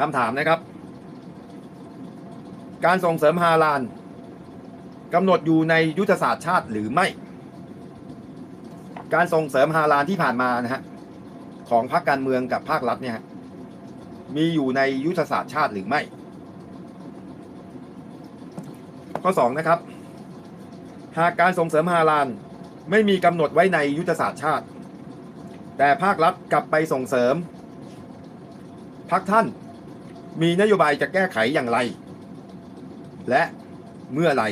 คำถามนะครับ การส่งเสริมฮาลาลกำหนดอยู่ในยุทธศาสตร์ชาติหรือไม่ การส่งเสริมฮาลาลที่ผ่านมานะฮะของพรรคการเมืองกับภาครัฐเนี่ยมีอยู่ในยุทธศาสตร์ชาติหรือไม่ ข้อสองนะครับ หากการส่งเสริมฮาลาลไม่มีกำหนดไว้ในยุทธศาสตร์ชาติ แต่ภาครัฐกลับไปส่งเสริมพรรคท่าน มีนโยบายจะแก้ไขอย่างไร และเมื่อไร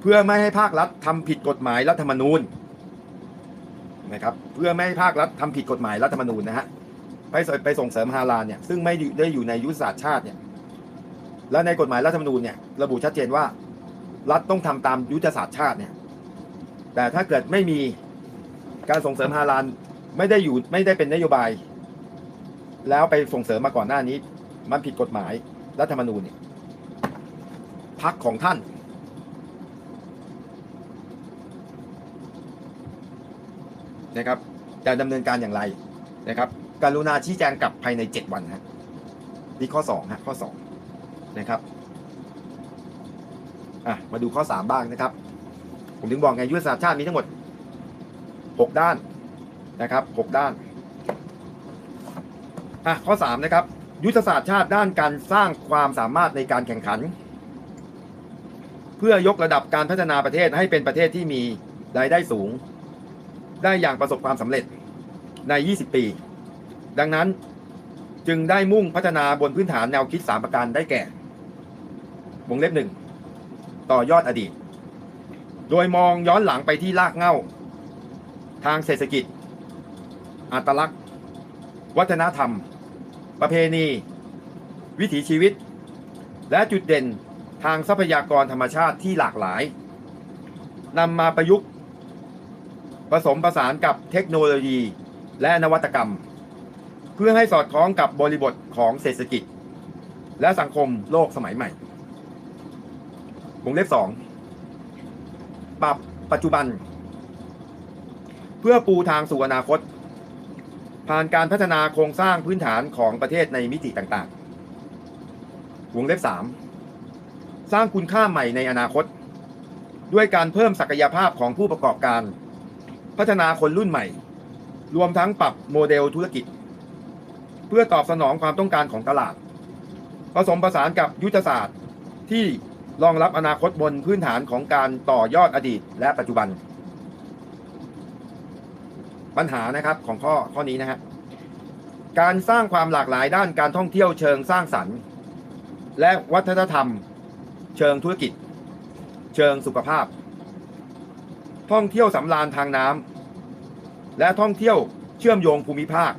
เพื่อไม่ให้ภาครัฐทำผิดกฎหมายรัฐธรรมนูญนะครับเพื่อไม่ให้ภาครัฐทำผิดกฎหมายรัฐธรรมนูญนะฮะไปไปส่งเสริมฮาลาลเนี่ยซึ่งไม่ได้อยู่ในยุทธศาสตร์ชาติเนี่ยและในกฎหมายรัฐธรรมนูญเนี่ยระบุชัดเจนว่า รัฐต้องทำตามยุทธศาสตร์ชาติเนี่ยแต่ถ้าเกิดไม่มีการส่งเสริมฮาลาลไม่ได้อยู่ไม่ได้เป็นนโยบาย แล้วไปส่งเสริมมาก่อนหน้านี้ มันผิดกฎหมายรัฐธรรมนูญเนี่ยพักของท่าน นะครับจะดำเนินการอย่างไรนะครับการุณาชี้แจงกลับภายใน 7 วันฮะนี่ข้อ2ฮะข้อ2นะครับอะมาดูข้อ 3 บ้างนะครับ ผมถึงบอกไงยุทธศาสตร์ชาติมีทั้งหมด 6 ด้านนะครับ 6 ด้านอะข้อ 3 นะครับ ยุทธศาสตร์ชาติด้านการสร้างความสามารถในการแข่งขัน เพื่อยกระดับการพัฒนาประเทศให้เป็นประเทศที่มีรายได้สูง ได้อย่างประสบความสำเร็จใน 20 ปี ดังนั้นจึงได้มุ่งพัฒนาบนพื้นฐานแนวคิด 3 ประการได้แก่ วงเล็บหนึ่งต่อยอดอดีต โดยมองย้อนหลังไปที่รากเหง้า ทางเศรษฐกิจ อัตลักษณ์ วัฒนธรรม ประเพณี วิถีชีวิต และจุดเด่นทางทรัพยากรธรรมชาติที่หลากหลายนำมาประยุกต์ผสมผสานกับเทคโนโลยีและนวัตกรรม เพื่อให้สอดคล้องกับบริบทของเศรษฐกิจ และสังคมโลกสมัยใหม่วงเล็บสองปรับปัจจุบัน เพื่อปูทางสู่อนาคต ผ่านการพัฒนาโครงสร้างพื้นฐานของประเทศในมิติต่างๆ วงเล็บสามสร้างคุณค่าใหม่ในอนาคต ด้วยการเพิ่มศักยภาพของผู้ประกอบการ พัฒนาคนรุ่นใหม่ รวมทั้งปรับโมเดลธุรกิจ เพื่อตอบสนองความต้องการของตลาด ผสมผสานกับยุทธศาสตร์ที่รองรับอนาคตบนพื้นฐานของการต่อยอดอดีตและปัจจุบัน ปัญหานะครับของข้อข้อนี้นะฮะการสร้างความหลากหลายด้านการท่องเที่ยวเชิงสร้างสรรค์ และวัฒนธรรม เชิงธุรกิจ เชิงสุขภาพ ท่องเที่ยวสำราญทางน้ำและท่องเที่ยวเชื่อมโยงภูมิภาค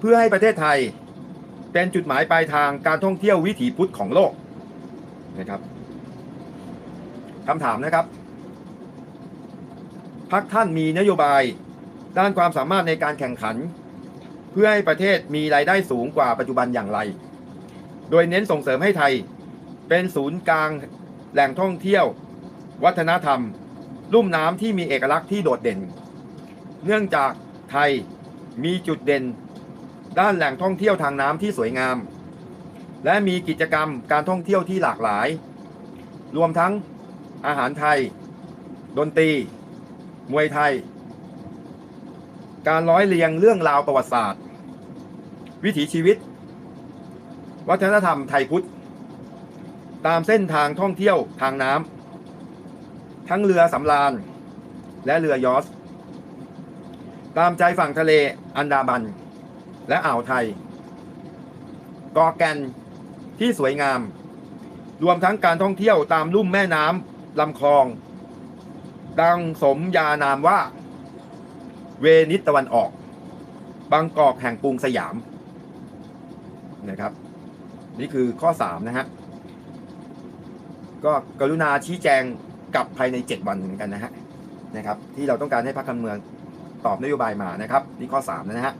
เพื่อให้ประเทศไทยเป็นจุดหมายปลายทางการท่องเที่ยววิถีพุทธของโลกนะครับคำถามนะครับพักท่านมีนโยบาย ด้านความสามารถในการแข่งขัน เพื่อให้ประเทศมีรายได้สูงกว่าปัจจุบันอย่างไร โดยเน้นส่งเสริมให้ไทย เป็นศูนย์กลางแหล่งท่องเที่ยว วัฒนธรรม ลุ่มน้ำที่มีเอกลักษณ์ที่โดดเด่น เนื่องจากไทยมีจุดเด่น ด้านแหล่งท่องเที่ยวทางน้ำที่สวยงาม และมีกิจกรรมการท่องเที่ยวที่หลากหลาย รวมทั้งอาหารไทย ดนตรี มวยไทย การร้อยเรียงเรื่องราวประวัติศาสตร์ วิถีชีวิต วัฒนธรรมไทยพุทธ ตามเส้นทางท่องเที่ยวทางน้ำทั้งเรือสำราญ และเรือยอสตามใจฝั่งทะเลอันดามัน และอ่าวไทยเกาะแกนที่สวยงาม รวมทั้งการท่องเที่ยวตามลุ่มแม่น้ำลำคลอง ดังสมยานามว่า เวนิสตะวันออกบางกอกแห่งกรุงสยามนะครับ นี่คือข้อ 3 นะฮะ ก็กรุณาชี้แจงกลับภายใน 7 วันเหมือนกันนะฮะนะครับ ที่เราต้องการให้พรรคการเมืองตอบนโยบายมานะครับ นี่ข้อ 3 นะฮะ